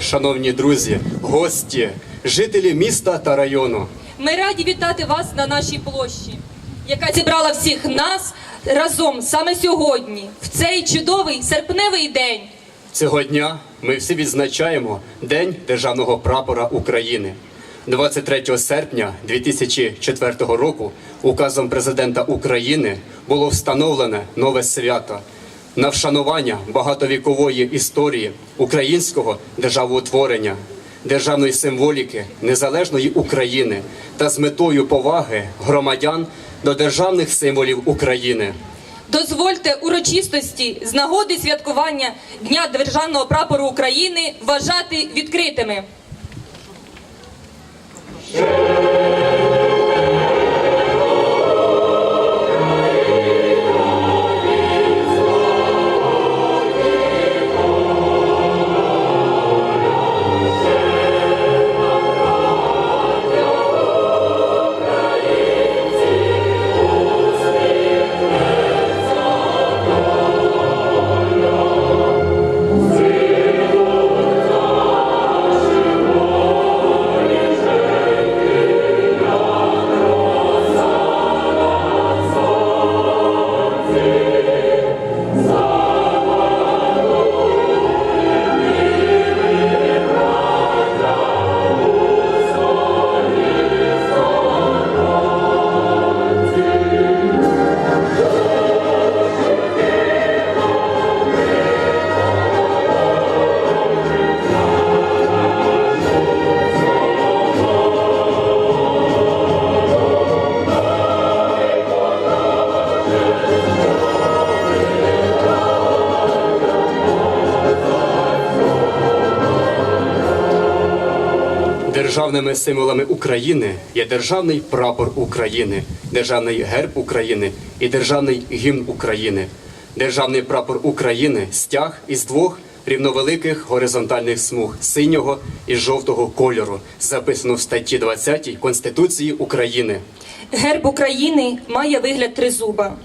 шановні друзі, гості, жителі міста та району. Ми раді вітати вас на нашій площі, яка зібрала всіх нас разом саме сьогодні, в цей чудовий серпневий день. Цього дня ми всі відзначаємо День Державного прапора України. 23 серпня 2004 року указом президента України було встановлене нове свято на вшанування багатовікової історії українського державоутворення, державної символіки незалежної України та з метою поваги громадян до державних символів України. Дозвольте урочистості з нагоди святкування Дня Державного прапору України вважати відкритими. Державними символами України є державний прапор України, державний герб України і державний гімн України. Державний прапор України стяг із двох рівновеликих горизонтальних смуг синього і жовтого кольору, записано в статті 20 Конституції України. Герб України має вигляд тризуба.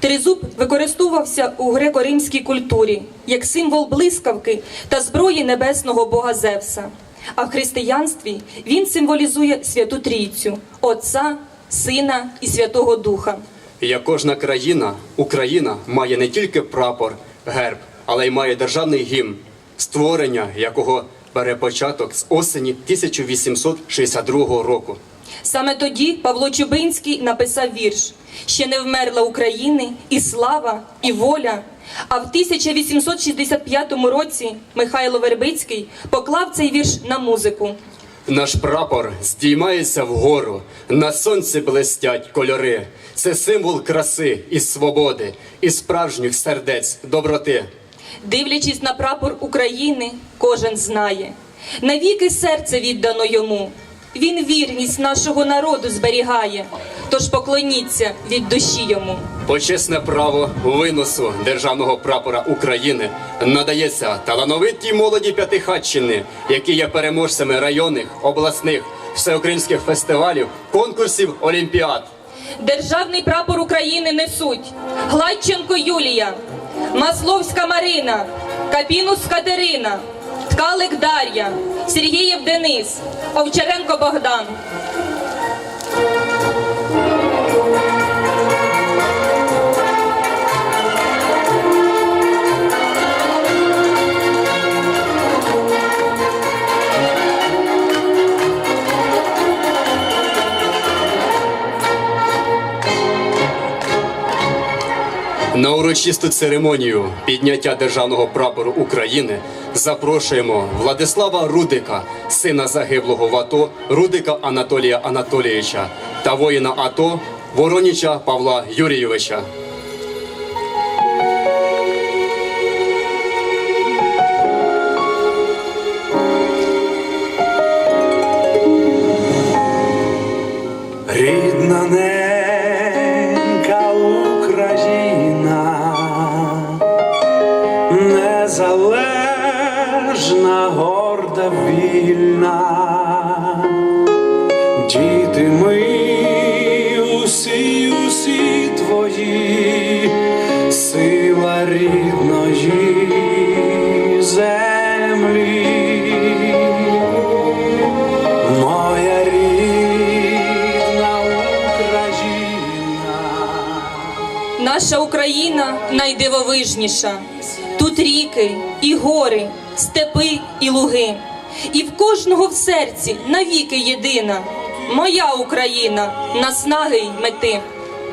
Тризуб використовувався у греко-римській культурі як символ блискавки та зброї небесного бога Зевса. А в християнстві він символізує Святу Трійцю Отця, Сина і Святого Духа. Як кожна країна, Україна має не тільки прапор, герб, але й має державний гімн, створення якого бере початок з осені 1862 року. Саме тоді Павло Чубинський написав вірш Ще не вмерла України і слава, і воля. А в 1865 році Михайло Вербицький поклав цей вірш на музику. Наш прапор здіймається вгору, на сонці блистять кольори. Це символ краси і свободи, і справжніх сердець доброти. Дивлячись на прапор України, кожен знає. Навіки серце віддано йому. Він вірність нашого народу зберігає. Тож поклоніться від душі йому. Почесне право виносу державного прапора України надається талановитій молоді П'ятихатчини, які є переможцями районних, обласних, всеукраїнських фестивалів, конкурсів, олімпіад. Державний прапор України несуть Гладченко Юлія, Масловська Марина, Капінус Катерина, Ткалик Дар'я, Сергієв Денис, Овчаренко Богдан. На урочисту церемонію підняття державного прапору України запрошуємо Владислава Рудика, сина загиблого в АТО Рудика Анатолія Анатолійовича та воїна АТО Вороніча Павла Юрійовича. твої, сила рідної землі, моя рідна Україна, наша Україна найдивовижніша. Тут ріки і гори, степи і луги, і в кожного в серці навіки єдина. Моя Україна, наснаги й мети.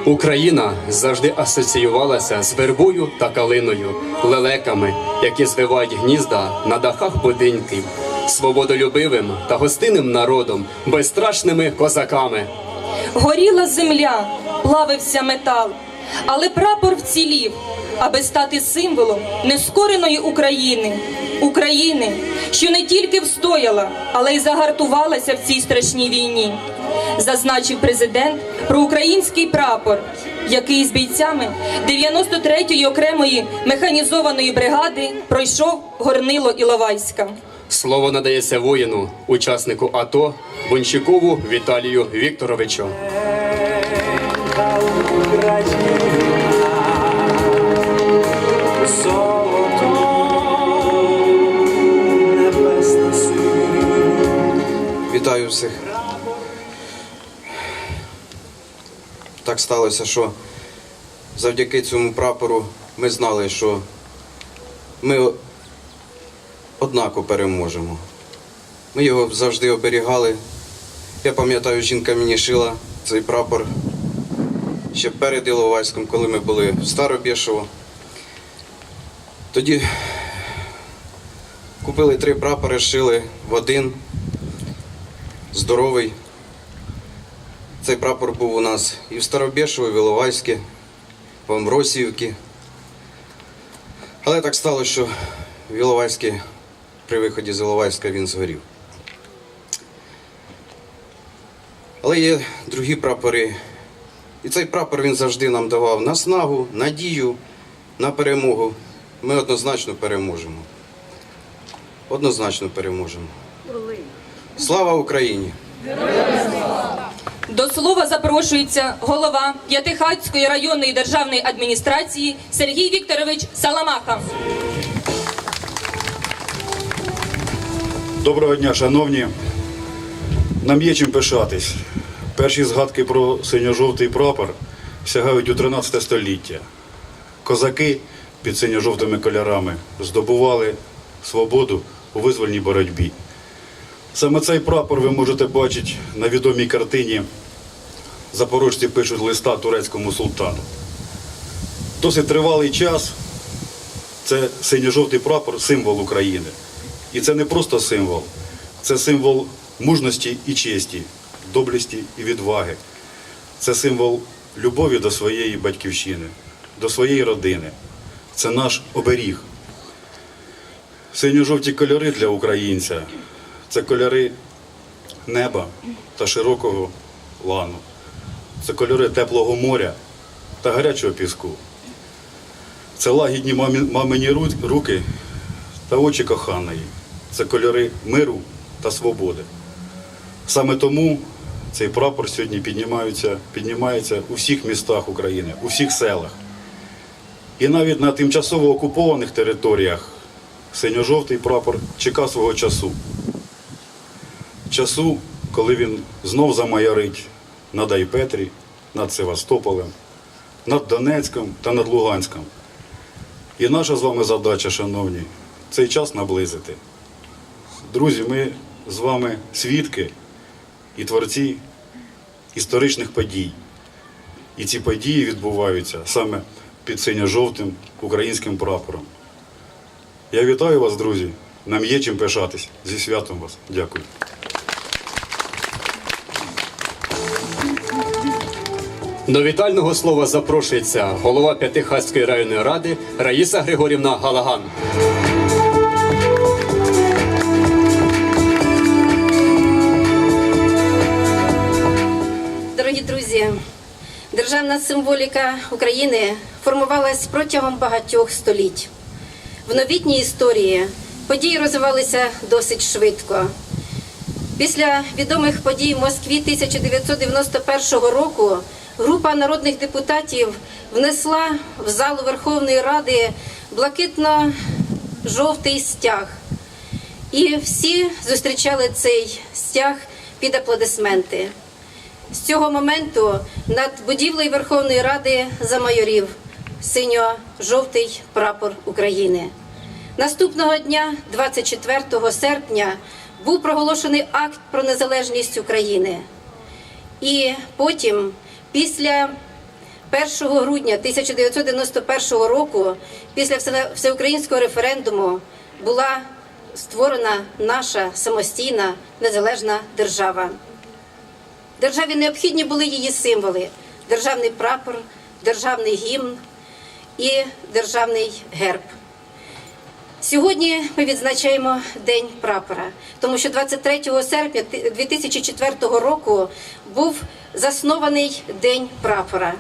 Україна завжди асоціювалася з вербою та калиною, лелеками, які звивають гнізда на дахах будинків, свободолюбивим та гостинним народом, безстрашними козаками. Горіла земля, плавився метал, але прапор вцілів, аби стати символом нескореної України, України, що не тільки встояла, але й загартувалася в цій страшній війні. Зазначив президент про український прапор, який з бійцями 93-ї окремої механізованої бригади пройшов Горнило Іловайська. Слово надається воїну, учаснику АТО Бунчикову Віталію Вікторовичу. Вітаю всіх. Так сталося, що завдяки цьому прапору ми знали, що ми однаково переможемо. Ми його завжди оберігали. Я пам'ятаю, жінка мені шила цей прапор ще перед Іловайськом, коли ми були в Старобєшово. Тоді купили три прапори, шили в один здоровий. Цей прапор був у нас і в Старобєшово, і в Іловайське, в Амбросіївці. Але так сталося, що в Іловайське, при виході з Іловайська він згорів. Але є другі прапори. І цей прапор він завжди нам давав наснагу, надію на перемогу. Ми однозначно переможемо. Однозначно переможемо. Слава Україні! До слова запрошується голова П'ятихатської районної державної адміністрації Сергій Вікторович Саламаха. Доброго дня, шановні. Нам є чим пишатись. Перші згадки про синьо-жовтий прапор сягають у 13 століття. Козаки під синьо-жовтими кольорами здобували свободу у визвольній боротьбі. Саме цей прапор ви можете бачити на відомій картині Запорожці пишуть листа турецькому султану. Досить тривалий час це синьо-жовтий прапор символ України. І це не просто символ, це символ мужності і честі, доблесті і відваги. Це символ любові до своєї батьківщини, до своєї родини. Це наш оберіг. Синьо-жовті кольори для українця це кольори неба та широкого лану. Це кольори теплого моря та гарячого піску. Це лагідні мамині руки та очі коханої. Це кольори миру та свободи. Саме тому цей прапор сьогодні піднімається, піднімається у всіх містах України, у всіх селах. І навіть на тимчасово окупованих територіях синьо-жовтий прапор чекав свого часу. Часу, коли він знов замайорить над Айпетрі, над Севастополем, над Донецьком та над Луганськом. І наша з вами задача, шановні, цей час наблизити. Друзі, ми з вами свідки і творці історичних подій. І ці події відбуваються саме під синьо-жовтим українським прапором. Я вітаю вас, друзі. Нам є чим пишатись. Зі святом вас. Дякую. До вітального слова запрошується голова П'ятихатської районної ради Раїса Григорівна Галаган. Дорогі друзі, державна символіка України формувалась протягом багатьох століть. В новітній історії події розвивалися досить швидко. Після відомих подій в Москві 1991 року група народних депутатів внесла в залу Верховної Ради блакитно-жовтий стяг. І всі зустрічали цей стяг під аплодисменти. З цього моменту над будівлею Верховної Ради замайорів синьо-жовтий прапор України. Наступного дня, 24 серпня, був проголошений акт про незалежність України. І потім, після 1 грудня 1991 року, після всеукраїнського референдуму, була створена наша самостійна незалежна держава. Державі необхідні були її символи: державний прапор, державний гімн і державний герб. Сьогодні ми відзначаємо День прапора, тому що 23 серпня 2004 року був заснований День прапора.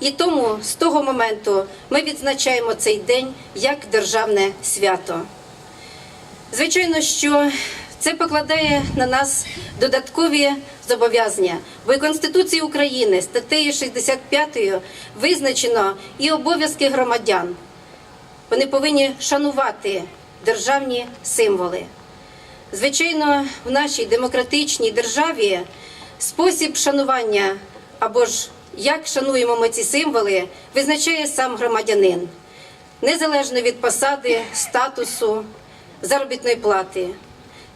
І тому з того моменту ми відзначаємо цей день як державне свято. Звичайно, що це покладає на нас додаткові зобов'язання, бо і Конституції України статтею 65 визначено і обов'язки громадян. Вони повинні шанувати державні символи. Звичайно, в нашій демократичній державі спосіб шанування або ж як шануємо ми ці символи, визначає сам громадянин, незалежно від посади, статусу, заробітної плати.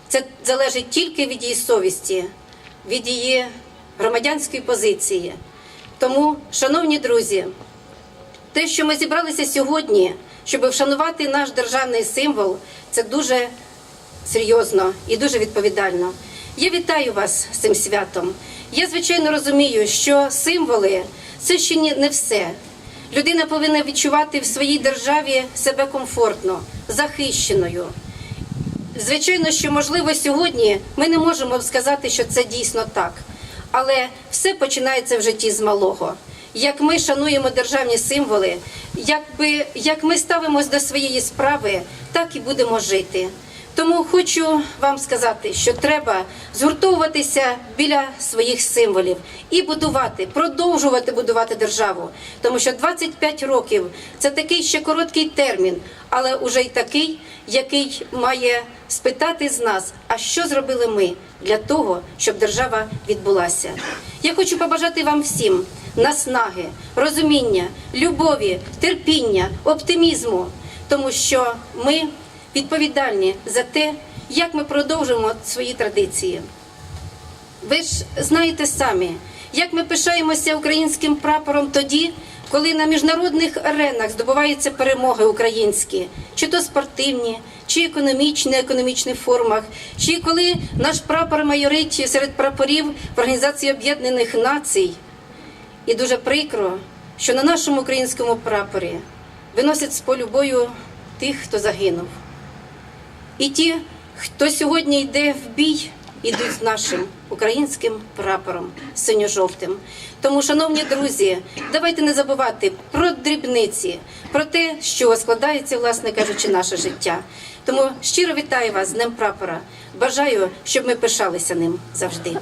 Це залежить тільки від її совісті, від її громадянської позиції. Тому, шановні друзі, те, що ми зібралися сьогодні, щоб вшанувати наш державний символ, це дуже серйозно і дуже відповідально. Я вітаю вас з цим святом. Я звичайно розумію, що символи це ще не все. Людина повинна відчувати в своїй державі себе комфортно, захищеною. Звичайно, що можливо сьогодні ми не можемо сказати, що це дійсно так. Але все починається в житті з малого. Як ми шануємо державні символи, якби як ми ставимось до своєї справи, так і будемо жити. Тому хочу вам сказати, що треба згуртовуватися біля своїх символів і будувати, продовжувати будувати державу. Тому що 25 років це такий ще короткий термін, але уже й такий, який має спитати з нас, а що зробили ми для того, щоб держава відбулася. Я хочу побажати вам всім наснаги, розуміння, любові, терпіння, оптимізму, тому що ми відповідальні за те, як ми продовжимо свої традиції. Ви ж знаєте самі, як ми пишаємося українським прапором тоді, коли на міжнародних аренах здобуваються перемоги українські, чи то спортивні, чи економічні, економічних формах, чи коли наш прапор майорить серед прапорів в Організації Об'єднаних Націй. І дуже прикро, що на нашому українському прапорі виносять з полю бою тих, хто загинув. І ті, хто сьогодні йде в бій, ідуть з нашим українським прапором синьо-жовтим. Тому, шановні друзі, давайте не забувати про дрібниці, про те, що складається, власне кажучи, наше життя. Тому щиро вітаю вас з Днем прапора. Бажаю, щоб ми пишалися ним завжди.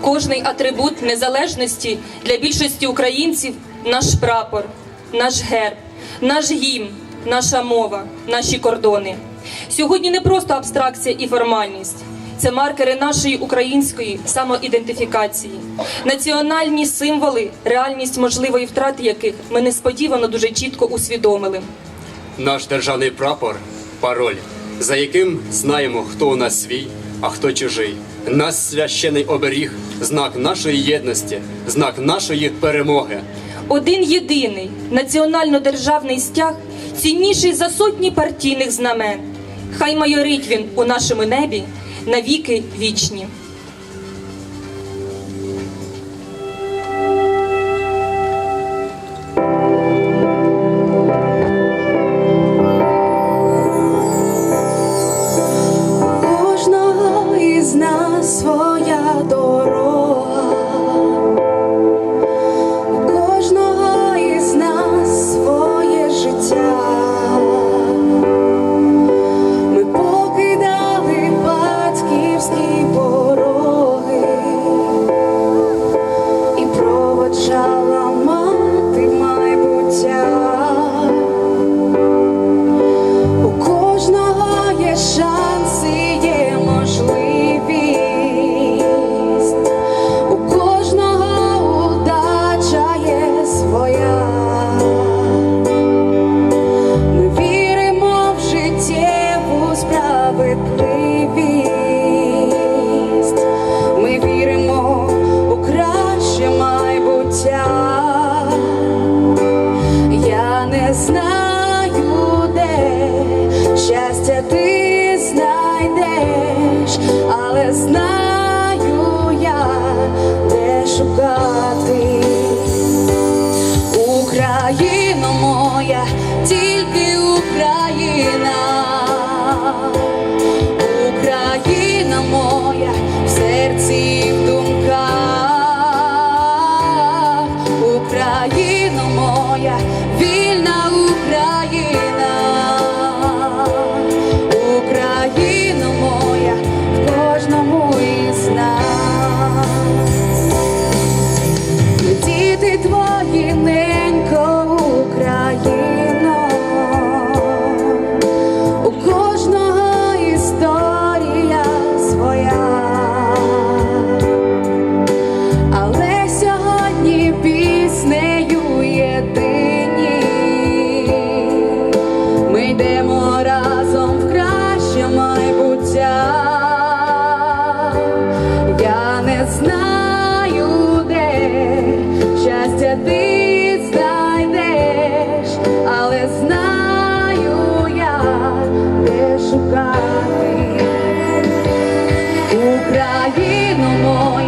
Кожний атрибут незалежності для більшості українців наш прапор, наш герб, наш гімн, наша мова, наші кордони. Сьогодні не просто абстракція і формальність. Це маркери нашої української самоідентифікації, національні символи, реальність можливої втрати яких ми несподівано дуже чітко усвідомили. Наш державний прапор пароль, за яким знаємо, хто у нас свій, а хто чужий. Наш священий оберіг, знак нашої єдності, знак нашої перемоги. Один єдиний національно-державний стяг цінніший за сотні партійних знамен. Хай майорить він у нашому небі навіки вічні. no more.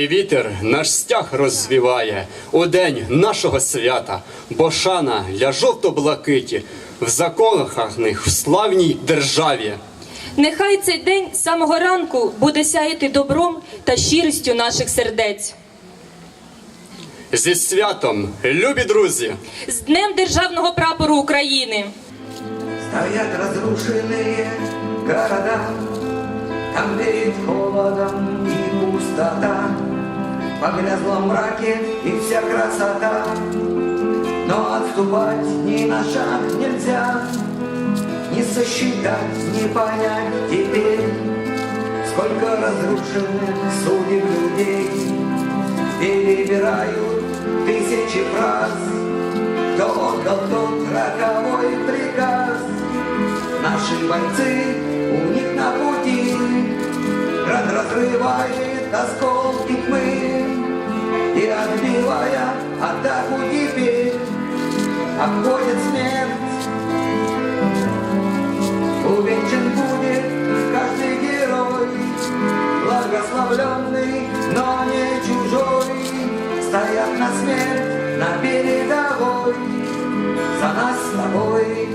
Хай вітер наш стяг розвіває у день нашого свята, бо шана для жовто-блакиті в закоханих в славній державі. Нехай цей день з самого ранку буде сяяти добром та щирістю наших сердець. Зі святом, любі друзі! З Днем Державного прапору України! Стоят разрушенные города, Там веет холодом и пустота, В погрязлом мраке и вся красота, Но отступать ни на шаг нельзя, Не сосчитать, не понять теперь, Сколько разрушенных судеб людей. Перебирают тысячи фраз, кто отдал тот роковой приказ. Наши бойцы у них на пути. Рад разрывает осколки атаку теперь Обходит смерть. Увенчан будет каждый герой Благословленный, но не чужой. Стоят на смерть на передовой За нас с тобой